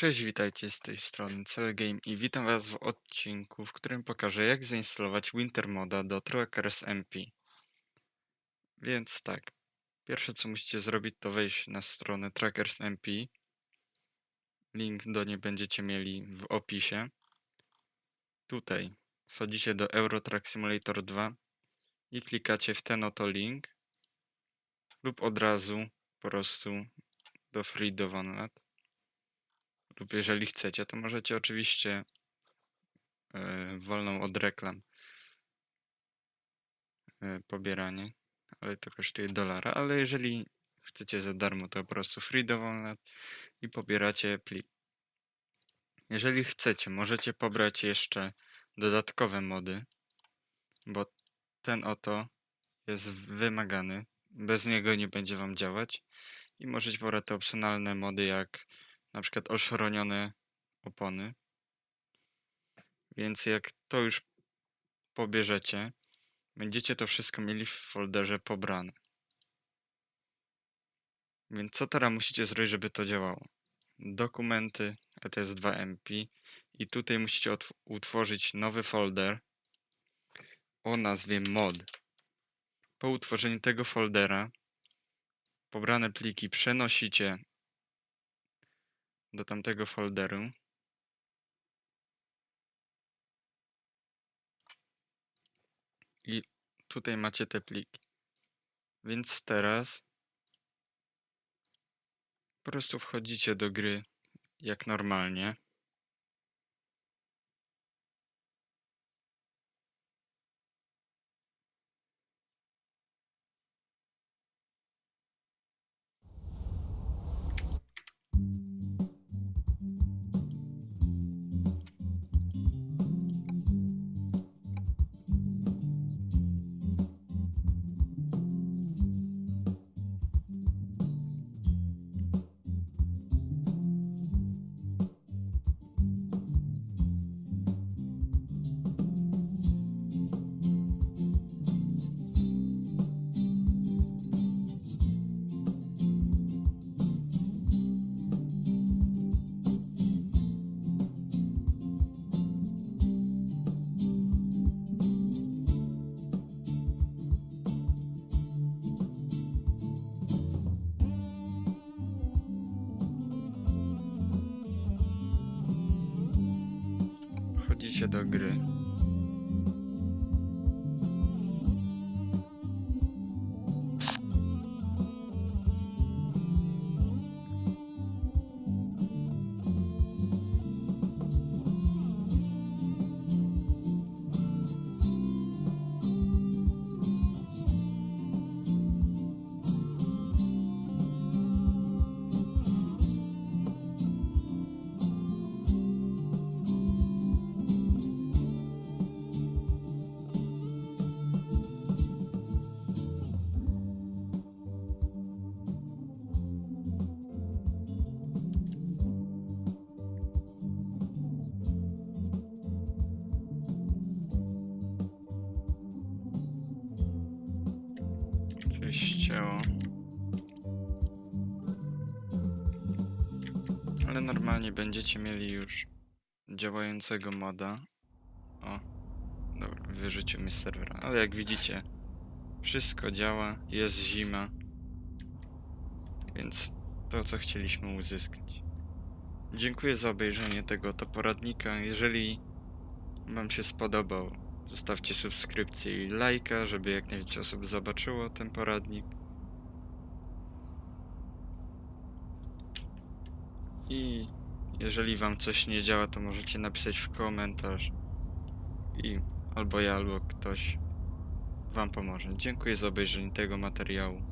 Cześć, witajcie z tej strony CellGame i witam was w odcinku, w którym pokażę jak zainstalować Winter Moda do Trackers MP. Więc tak, pierwsze co musicie zrobić to wejść na stronę Trackers MP. Link do niej będziecie mieli w opisie. Tutaj schodzicie do Euro Truck Simulator 2 i klikacie w ten oto link lub od razu po prostu do Free Download lub jeżeli chcecie, to możecie oczywiście yy, wolną od reklam yy, pobieranie, ale to kosztuje dolara, ale jeżeli chcecie za darmo, to po prostu free download i pobieracie plik. Jeżeli chcecie, możecie pobrać jeszcze dodatkowe mody, bo ten oto jest wymagany, bez niego nie będzie wam działać i możecie pobrać te opcjonalne mody jak na przykład oszronione opony. Więc jak to już pobierzecie, będziecie to wszystko mieli w folderze pobrane. Więc co teraz musicie zrobić, żeby to działało? Dokumenty ETS2MP i tutaj musicie utworzyć nowy folder o nazwie mod. Po utworzeniu tego foldera pobrane pliki przenosicie do tamtego folderu. I tutaj macie te pliki. Więc teraz po prostu wchodzicie do gry jak normalnie. Wchodzicie do gry. Ścięło. Ale normalnie będziecie mieli już działającego moda. O, dobra, wyrzucił mi serwera. Ale jak widzicie, wszystko działa, jest zima. Więc to, co chcieliśmy uzyskać. Dziękuję za obejrzenie tego to poradnika. Jeżeli Wam się spodobał, zostawcie subskrypcję i lajka, żeby jak najwięcej osób zobaczyło ten poradnik. I jeżeli Wam coś nie działa, to możecie napisać w komentarz i albo ja, albo ktoś Wam pomoże. Dziękuję za obejrzenie tego materiału.